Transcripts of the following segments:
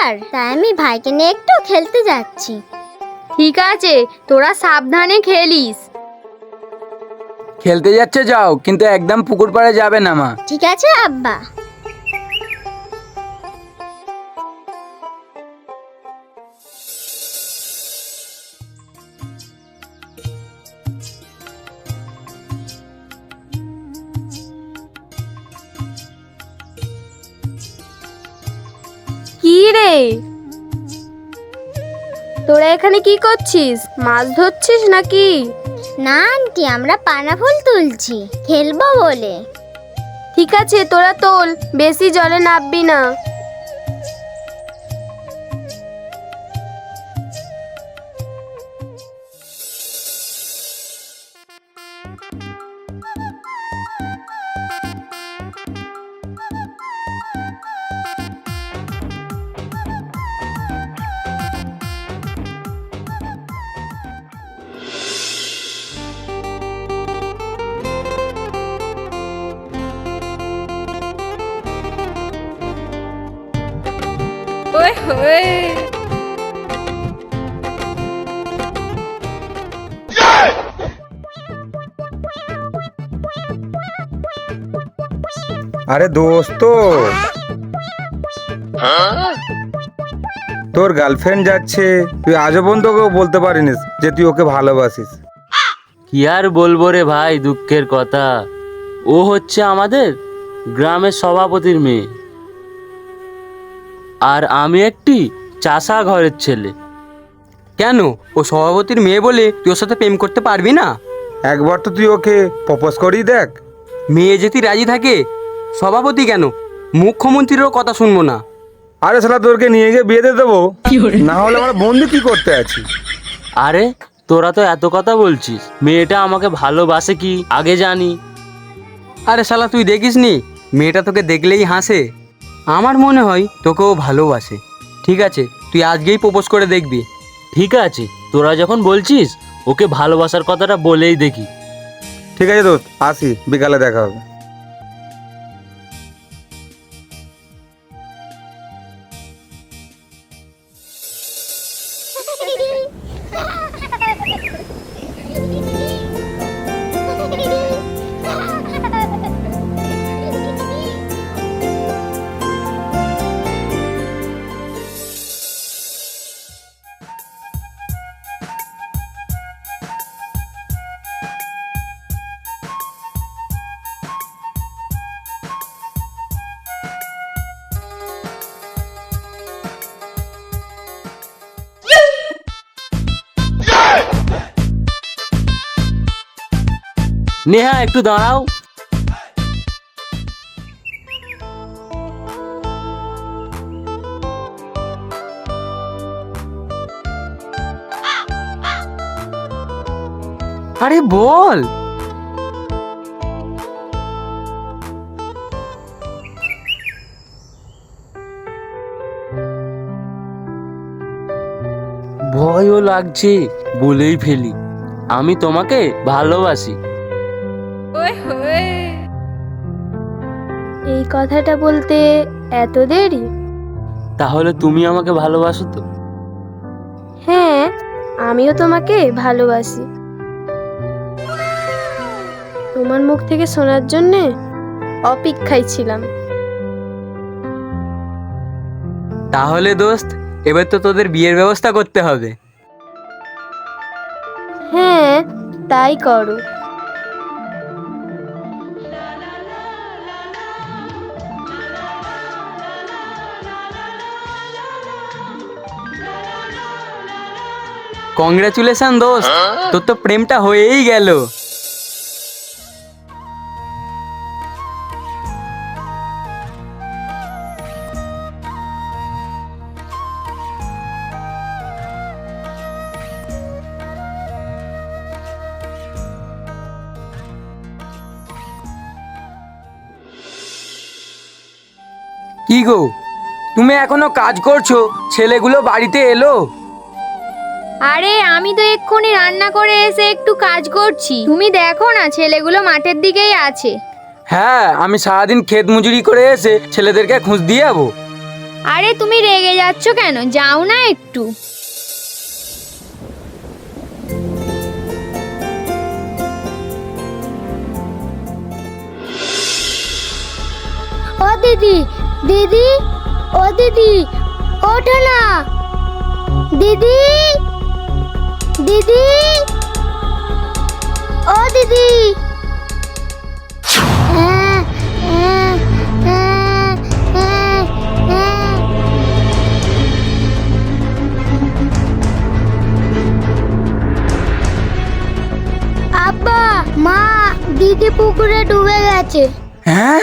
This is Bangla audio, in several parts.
রবিবার তাই আমি ভাইকে নিয়ে একটু খেলতে যাচ্ছি। ঠিক আছে তোরা সাবধানে খেলিস। খেলতে যাচ্ছে যাও কিন্তু একদম পুকুর পাড়ে যাবে না মা। ঠিক আছে আব্বা। কি রে? তোরা এখানে কি করছিস? মাছ ধরছিস নাকি? না আন্টি আমরা পানা ফুল তুলছি। খেলব বলে। ঠিক আছে তোরা তোল। বেশি জলে নামবি না। আরে দোস্ত। তোর গার্লফ্রেন্ড যাচ্ছে। তুই আজও পর্যন্ত ওকে বলতে পারিনিস যে তুই ওকে ভালোবাসিস। কি আর বলব রে ভাই, দুঃখের কথা। ও হচ্ছে আমাদের গ্রামের সভাপতির মেয়ে। আর আমি একটি চাষা ঘরের ছেলে। কেন? ও সভাপতির মেয়ে বলে তুই ওর সাথে প্রেম করতে পারবি না? একবার তো তুই ওকে প্রপোজ করেই দেখ। মেয়ে যদি রাজি থাকে সভাপতি কেন? মুখ্যমন্ত্রীরও কথা শুনব না। আরে শালা তোরকে নিয়ে গিয়ে বিয়ে দিয়ে দেবো। না হলে আমরা বন্ধু কি করতে আছি? আরে তোরা তো এত কথা বলছিস। মেয়েটা আমাকে ভালোবাসে কি? আগে জানি। আরে শালা তুই দেখিস নি মেয়েটা তোকে দেখলেই হাসে। আমার মনে হয় তোকেও ভালোবাসে। ঠিক আছে তুই আজকেই প্রপোজ করে দেখবি। ঠিক আছে তোরা যখন বলছিস ওকে ভালোবাসার কথাটা বলেই দেখি। ঠিক আছে দোস্ত আসি বিকালে দেখা হবে। নেহা একটু দাঁড়াও। আরে বল। ভয়ও লাগছে বলেই ফেলি। আমি তোমাকে ভালোবাসি। এই কথাটা বলতে এত দেরি? তাহলে তুমি আমাকে ভালোবাসো তো? হ্যাঁ আমিও তোমাকে ভালোবাসি। তোমার মুখ থেকে শোনার জন্যে অপেক্ষায় ছিলাম। তাহলে দোস্ত এবার তো তোদের বিয়ের ব্যবস্থা করতে হবে। হ্যাঁ তাই করো। কংগ্রাচুলেশন দোস্ত। তোর তো প্রেমটা হয়েই গেল। কি গো? তুমি এখনও কাজ করছ? ছেলেগুলো বাড়িতে এলো? আরে আমি তো এক্ষুনি রান্না করে এসে একটু কাজ করছি। তুমি দেখো না ছেলেগুলো মাঠের দিকেই আছে। হ্যাঁ আমি সারাদিন ক্ষেত মজুরি করে এসে ছেলেদেরকে খুঁজ দিয়ে যাব। আরে তুমি রেগে যাচ্ছ কেন? যাও না একটু। ও দিদি দিদি ও দিদি ওঠো না। দিদি দিদি? ও দিদি। হ্যাঁ, হ্যাঁ, হ্যাঁ। আব্বা মা দিদি পুকুরে ডুবে গেছে। হ্যাঁ।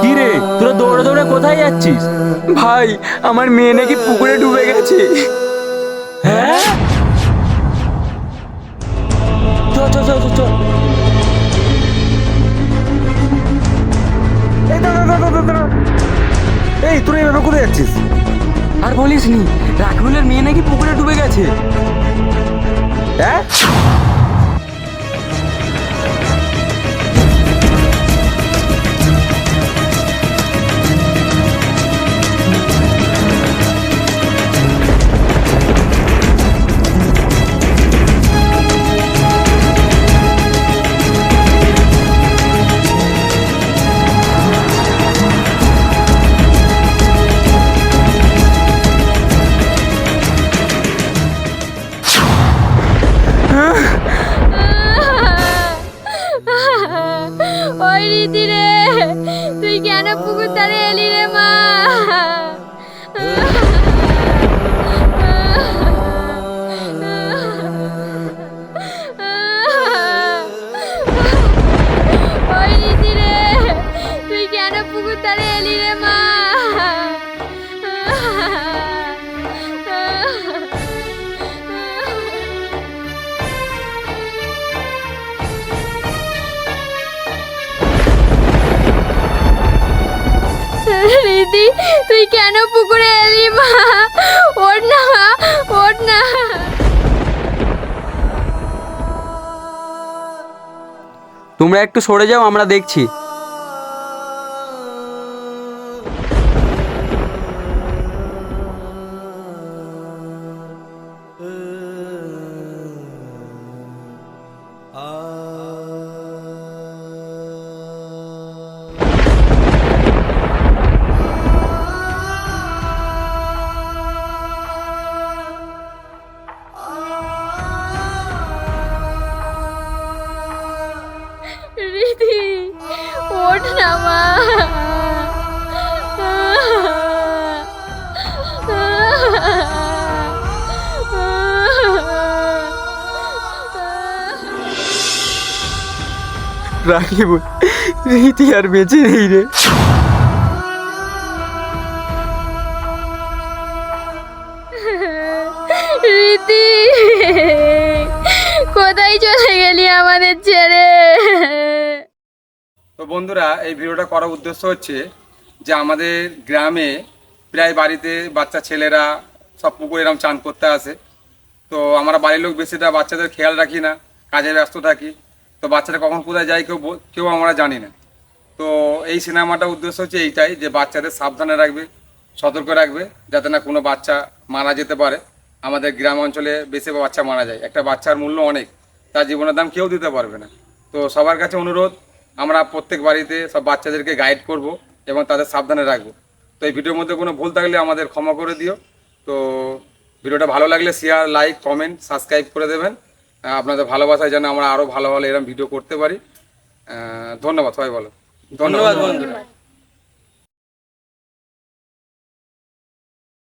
কি রে তোরা দৌড়ে দৌড়ে কোথায় যাচ্ছিস? ভাই আমার মেয়ে নাকি পুকুরে ডুবে গেছে। হ্যাঁ? দাঁড়া, দাঁড়া, দাঁড়া, দাঁড়া। এই তোরা এভাবে কোথায় যাচ্ছিস? আর বলিস নি রাকিবুলের মেয়ে নাকি পুকুরে ডুবে গেছে। হ্যাঁ? ওই রীতি রে। তুই কেন পুকুর তারে এলি রে মা? তুই কেন পুকুরে এলি, মা? ওর না ওর না। তোমরা একটু সরে যাও, আমরা দেখছি। রাকিবুল রীতি আর বেঁচে নেই রে। রীতি কোথায় চলে গেলি আমাদের ছেড়ে? তো বন্ধুরা এই ভিডিওটা করার উদ্দেশ্য হচ্ছে যে আমাদের গ্রামে প্রায় বাড়িতে বাচ্চা ছেলেরা সব পুকুরে এরকম চান করতে আসে। তো আমরা বাড়ির লোক বেশিটা বাচ্চাদের খেয়াল রাখি না কাজে ব্যস্ত থাকি। তো বাচ্চারা কখন কোথায় যায় কেউ কেউ আমরা জানি না। তো এই সিনেমাটার উদ্দেশ্য হচ্ছে এইটাই যে বাচ্চাদের সাবধানে রাখবে, সতর্ক রাখবে, যাতে না কোনো বাচ্চা মারা যেতে পারে। আমাদের গ্রাম অঞ্চলে বেশি বাচ্চা মারা যায়। একটা বাচ্চার মূল্য অনেক, তার জীবনের দাম কেউ দিতে পারবে না। তো সবার কাছে অনুরোধ, আমরা প্রত্যেক বাড়িতে সব বাচ্চাদেরকে গাইড করব এবং তাদের সাবধানে রাখব। তো এই ভিডিওর মধ্যে কোনো ভুল থাকলে আমাদের ক্ষমা করে দিও। তো ভিডিওটা ভালো লাগলে শেয়ার লাইক কমেন্ট সাবস্ক্রাইব করে দেবেন। আপনাদের ভালোবাসায় যেন আমরা আরও ভালো ভালো এরকম ভিডিও করতে পারি। ধন্যবাদ, সবাই বলো। ধন্যবাদ বন্ধুরা।